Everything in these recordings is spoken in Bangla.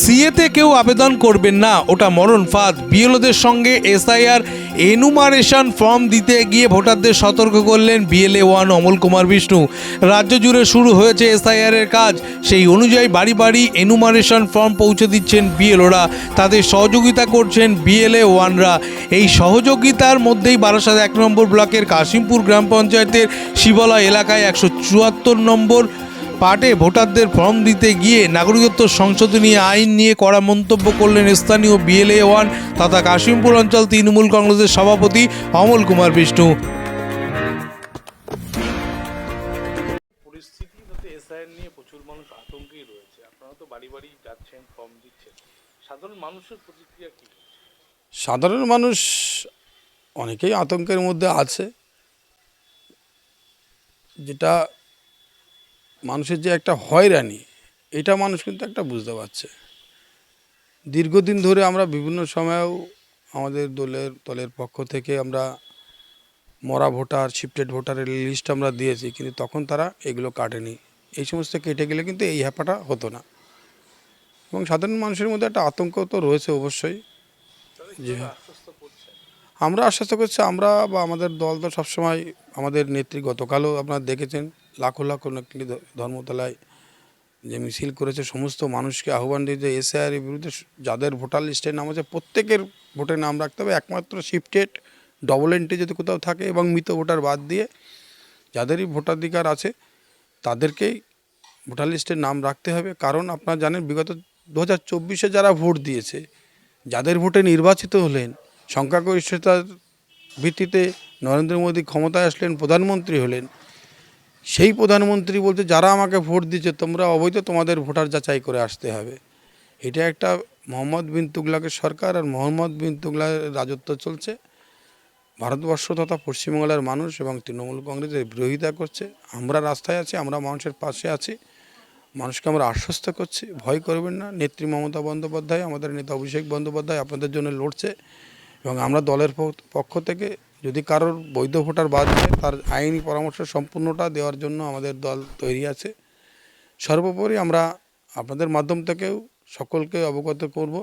সিএতে কেউ আবেদন করবেন না, ওটা মরণ ফাঁদ। বিএলওদের সঙ্গে এসআইআর এনুমারেশন ফর্ম দিতে গিয়ে ভোটারদের সতর্ক করলেন বিএলএ ওয়ান অমল কুমার বিষ্ণু। রাজ্য জুড়ে শুরু হয়েছে এসআইআর এর কাজ, সেই অনুযায়ী বাড়ি বাড়ি এনুমারেশন ফর্ম পৌঁছে দিচ্ছেন বিএলওরা, তাদের সহযোগিতা করছেন বিএলএ ওয়ানরা। এই সহযোগিতার মধ্যেই বারাসাত এক নম্বর ব্লকের কাশিমপুর গ্রাম পঞ্চায়েতের শিবলা এলাকায় একশো চুয়াত্তর নম্বর পার্টে ভোটারদের ফর্ম দিতে গিয়ে নাগরিকত্ব সংশোধনী আইন নিয়ে কড়া মন্তব্য করলেন স্থানীয় বিএলএ ওয়ান তথা কাশিমপুর অঞ্চল তৃণমূল কংগ্রেসের সভাপতি অমল কুমার বিষ্ণু। পরিস্থিতি নিয়ে প্রচুর মানুষ আতঙ্কেই রয়েছে। আপনারা তো বাড়ি বাড়ি যাচ্ছেন ফর্ম দিচ্ছেন। সাধারণ মানুষের সাধারণ মানুষ অনেকেই আতঙ্কের মধ্যে আছে। যেটা মানুষের যে একটা হয়রানি, এটা মানুষ কিন্তু একটা বুঝতে পারছে। দীর্ঘদিন ধরে আমরা বিভিন্ন সময়েও আমাদের দলের দলের পক্ষ থেকে আমরা মরা ভোটার শিফটেড ভোটারের লিস্ট আমরা দিয়েছি, কিন্তু তখন তারা এগুলো কাটেনি। এই সমস্ত কেটে গেলে কিন্তু এই হ্যাপাটা হতো না। এবং সাধারণ মানুষের মধ্যে একটা আতঙ্ক তো রয়েছে অবশ্যই। যে আমরা আশ্বস্ত করছি, আমরা বা আমাদের দল তো সবসময় আমাদের নেত্রী গতকালও আপনারা দেখেছেন লাখো লাখো ধ- ধর্মতলায় যে মিছিল করেছে, সমস্ত মানুষকে আহ্বান দিয়ে যে এসআইআর বিরুদ্ধে যাদের ভোটার লিস্টে নাম আছে, প্রত্যেকের ভোটে নাম রাখতে হবে। একমাত্র শিফটেড ডবল এন্ট্রি যদি কোথাও থাকে এবং মৃত ভোটার বাদ দিয়ে যাদেরই ভোটাধিকার আছে, তাদেরকেই ভোটার লিস্টে নাম রাখতে হবে। কারণ আপনারা জানেন, বিগত দু হাজার চব্বিশে যারা ভোট দিয়েছে, যাদের ভোটে নির্বাচিত হলেন, সংখ্যাগরিষ্ঠতার ভিত্তিতে নরেন্দ্র মোদী ক্ষমতায় আসলেন, প্রধানমন্ত্রী হলেন সেই প্রধানমন্ত্রী বলছে, যারা আমাকে ভোট দিচ্ছে, তোমরা অবৈধ তোমাদের ভোটার যাচাই করে আসতে হবে। এটা একটা মোহাম্মদ বিন তুগলাকের সরকার আর মোহাম্মদ বিন তুগলাকের রাজত্ব চলছে। ভারতবর্ষ তথা পশ্চিমবাংলার মানুষ এবং তৃণমূল কংগ্রেসের বিরোধিতা করছে। আমরা রাস্তায় আছি, আমরা মানুষের পাশে আছি। মানুষকে আমরা আশ্বস্ত করছি। ভয় করবেন না। নেত্রী মমতা বন্দ্যোপাধ্যায়, আমাদের নেতা অভিষেক বন্দ্যোপাধ্যায় আপনাদের জন্য লড়ছে এবং আমরা দলের পক্ষ থেকে যদি কারোর বৈধ ভোটার বাদ যায়, তার আইনি পরামর্শ সম্পূর্ণটা দেওয়ার জন্য আমাদের দল তৈরি আছে। সর্বোপরি আমরা আপনাদের মাধ্যম থেকেও সকলকে অবগত করব।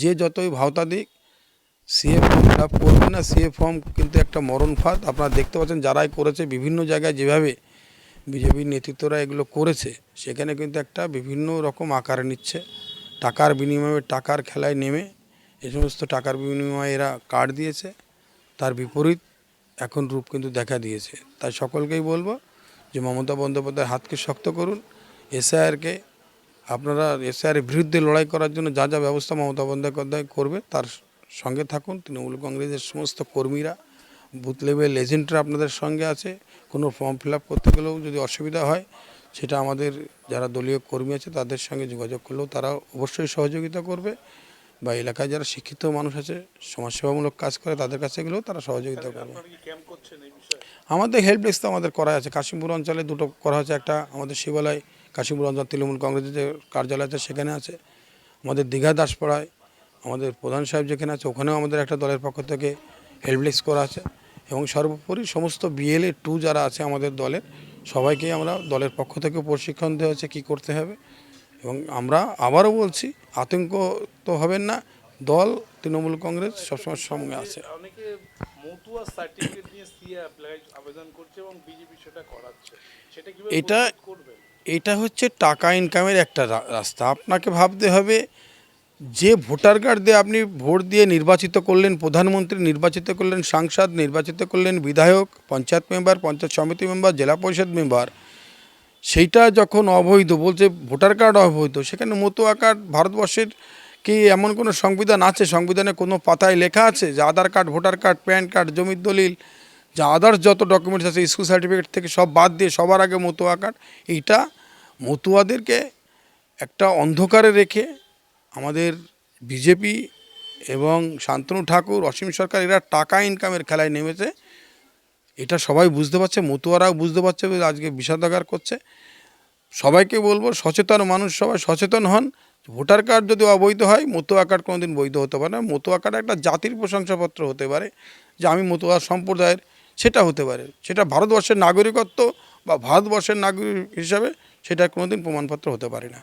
যে যতই ভাওতা দিক সিএ ফর্ম ফিল করবে না, সিএ ফর্ম কিন্তু একটা মরণ ফাঁদ। আপনারা দেখতে পাচ্ছেন যারাই করেছে, বিভিন্ন জায়গায় যেভাবে বিজেপির নেতৃত্বরা এগুলো করেছে, সেখানে কিন্তু একটা বিভিন্ন রকম আকার নিচ্ছে। টাকার বিনিময়ে, টাকার খেলায় নেমে এই সমস্ত টাকার বিনিময়ে এরা কার্ড দিয়েছে। তার বিপরীত এখন রূপ কিন্তু দেখা দিয়েছে। তাই সকলকেই বলব যে মমতা বন্দ্যোপাধ্যায় হাতকে শক্ত করুন। এসআইআরকে আপনারা, এসআইআর বিরুদ্ধে লড়াই করার জন্য যা যা ব্যবস্থা মমতা বন্দ্যোপাধ্যায় করবে, তার সঙ্গে থাকুন। তৃণমূল কংগ্রেসের সমস্ত কর্মীরা, বুথ লেভেল এজেন্টরা আপনাদের সঙ্গে আছে। কোনো ফর্ম ফিল করতে গেলেও যদি অসুবিধা হয়, সেটা আমাদের যারা দলীয় কর্মী আছে, তাদের সঙ্গে যোগাযোগ করলেও তারা অবশ্যই সহযোগিতা করবে। বা এলাকায় যারা শিক্ষিত মানুষ আছে সমাজসেবামূলক কাজ করে তাদের কাছে গেলেও তারা সহযোগিতা করবে। আমাদের হেল্প ডেস্ক তো আমাদের করা আছে। কাশিমপুর অঞ্চলে দুটো করা হচ্ছে একটা আমাদের শিবালয় কাশিমপুর অঞ্চল তৃণমূল কংগ্রেসের যে কার্যালয় আছে সেখানে আছে। আমাদের দীঘা দাসপাড়ায় আমাদের প্রধান সাহেব যেখানে আছে ওখানেও আমাদের একটা দলের পক্ষ থেকে হেল্প ডেস্ক করা আছে। এবং সর্বোপরি সমস্ত বিএলএ টু যারা আছে আমাদের দলের সবাইকেই আমরা দলের পক্ষ থেকে প্রশিক্ষণ দেওয়া হচ্ছে কী করতে হবে। এবং আমরা আবারও বলছি আতঙ্ক তো হবেন না দল তৃণমূল কংগ্রেস সবসময় সঙ্গে আছে। এটা- এটা হচ্ছে টাকা ইনকামের একটা রাস্তা। আপনাকে ভাবতে হবে যে ভোটার কার্ড দিয়ে আপনি ভোট দিয়ে নির্বাচিত করলেন প্রধানমন্ত্রী নির্বাচিত করলেন সাংসদ নির্বাচিত করলেন বিধায়ক পঞ্চায়েত মেম্বার পঞ্চায়েত সমিতি মেম্বার জেলা পরিষদ মেম্বার সেইটা যখন অবৈধ, বলছে ভোটার কার্ড অবৈধ, সেখানে মতুয়া কার্ড ভারতবর্ষের কি এমন কোনো সংবিধান আছে? সংবিধানে কোনো পাতায় লেখা আছে যে Aadhaar card, voter card, PAN card, জমির দলিল, যা আদার্স যত ডকুমেন্টস আছে স্কুল সার্টিফিকেট থেকে সব বাদ দিয়ে সবার আগে মতুয়া কার্ড এইটা মতুয়াদেরকে একটা অন্ধকারে রেখে আমাদের বিজেপি এবং শান্তনু ঠাকুর, অসীম সরকার, এরা টাকা ইনকামের খেলায় নেমেছে। এটা সবাই বুঝতে পারছে, মতুয়ারাও বুঝতে পারছে, আজকে বিষাদাগার করছে। সবাইকে বলব, সচেতন মানুষ সবাই সচেতন হন। ভোটার কার্ড যদি অবৈধ হয়, মতুয়া কার্ড কোনোদিন বৈধ হতে পারে না। মতুয়া কার্ড একটা জাতির প্রশংসাপত্র হতে পারে, যে আমি মতুয়া সম্প্রদায়ের, সেটা হতে পারে। সেটা ভারতবর্ষের নাগরিকত্ব বা ভারতবর্ষের নাগরিক হিসাবে সেটা কোনোদিন প্রমাণপত্র হতে পারে না।